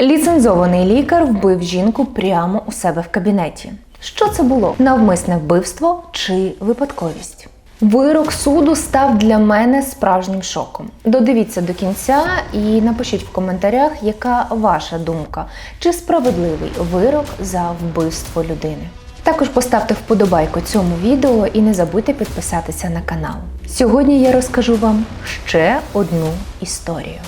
Ліцензований лікар вбив жінку прямо у себе в кабінеті. Що це було? Навмисне вбивство чи випадковість? Вирок суду став для мене справжнім шоком. Додивіться до кінця і напишіть в коментарях, яка ваша думка, чи справедливий вирок за вбивство людини. Також поставте вподобайку цьому відео і не забудьте підписатися на канал. Сьогодні я розкажу вам ще одну історію.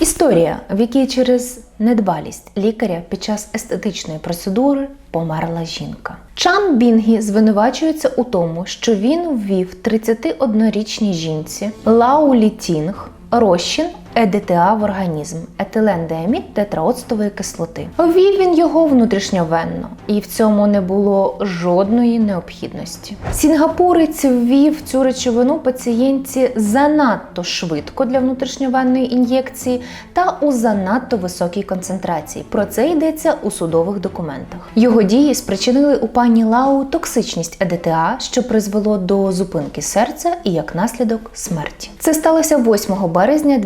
Історія, в якій через недбалість лікаря під час естетичної процедури померла жінка. Чан Бінгі звинувачується у тому, що він ввів 31-річній жінці Лау Літінг розчин ЕДТА в організм етилендеамід тетраоцтової кислоти. Ввів він його внутрішньовенно, і в цьому не було жодної необхідності. Сінгапурець ввів цю речовину пацієнтці занадто швидко для внутрішньовенної ін'єкції та у занадто високій концентрації. Про це йдеться у судових документах. Його дії спричинили у пані Лау токсичність ЕДТА, що призвело до зупинки серця і як наслідок смерті. Це сталося 8 березня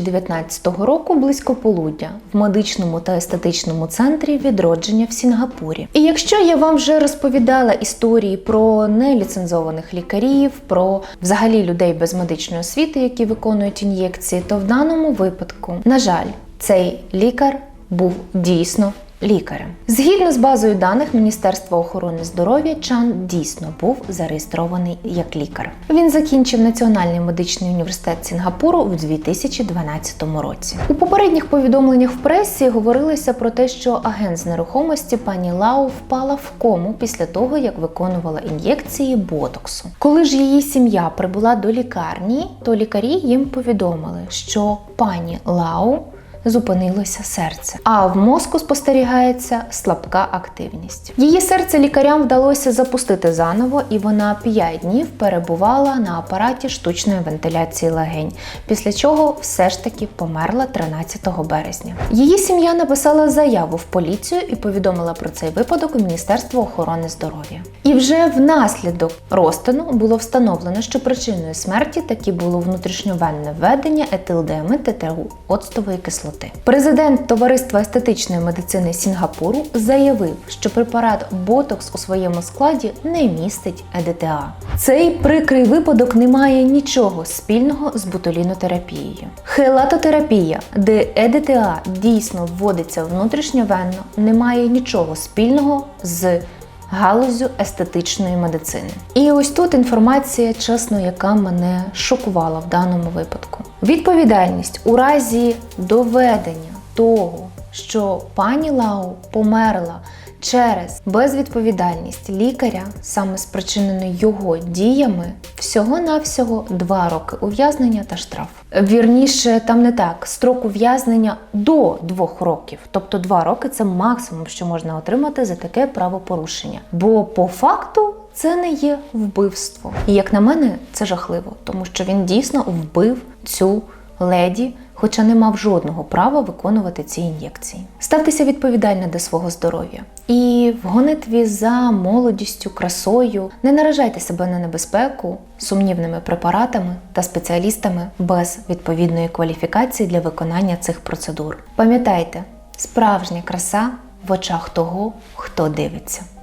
2019 року близько полудня в медичному та естетичному центрі відродження в Сінгапурі. І якщо я вам вже розповідала історії про неліцензованих лікарів, про взагалі людей без медичної освіти, які виконують ін'єкції, то в даному випадку, на жаль, цей лікар був дійсно лікарем. Згідно з базою даних Міністерства охорони здоров'я, Чан дійсно був зареєстрований як лікар. Він закінчив Національний медичний університет Сінгапуру у 2012 році. У попередніх повідомленнях в пресі говорилося про те, що агент з нерухомості пані Лау впала в кому після того, як виконувала ін'єкції ботоксу. Коли ж її сім'я прибула до лікарні, то лікарі їм повідомили, що пані Лау зупинилося серце, а в мозку спостерігається слабка активність. Її серце лікарям вдалося запустити заново, і вона 5 днів перебувала на апараті штучної вентиляції легень, після чого все ж таки померла 13 березня. Її сім'я написала заяву в поліцію і повідомила про цей випадок у Міністерство охорони здоров'я. І вже внаслідок розтину було встановлено, що причиною смерті таки було внутрішньовенне введення етилдеамид тетраоцтової кислоти. Президент Товариства естетичної медицини Сінгапуру заявив, що препарат Ботокс у своєму складі не містить ЕДТА. Цей прикрий випадок не має нічого спільного з ботулінотерапією. Хелатотерапія, де ЕДТА дійсно вводиться внутрішньовенно, не має нічого спільного з галузю естетичної медицини. І ось тут інформація, чесно, яка мене шокувала в даному випадку. Відповідальність у разі доведення того, що пані Лау померла через безвідповідальність лікаря, саме спричинену його діями, всього-навсього 2 роки ув'язнення та штраф. Вірніше, там не так, строк ув'язнення до 2 років, тобто 2 роки це максимум, що можна отримати за таке правопорушення. Бо по факту це не є вбивство. І як на мене, це жахливо, тому що він дійсно вбив цю леді, хоча не мав жодного права виконувати ці ін'єкції. Ставтеся відповідально до свого здоров'я. І в гонитві за молодістю, красою не наражайте себе на небезпеку сумнівними препаратами та спеціалістами без відповідної кваліфікації для виконання цих процедур. Пам'ятайте, справжня краса в очах того, хто дивиться.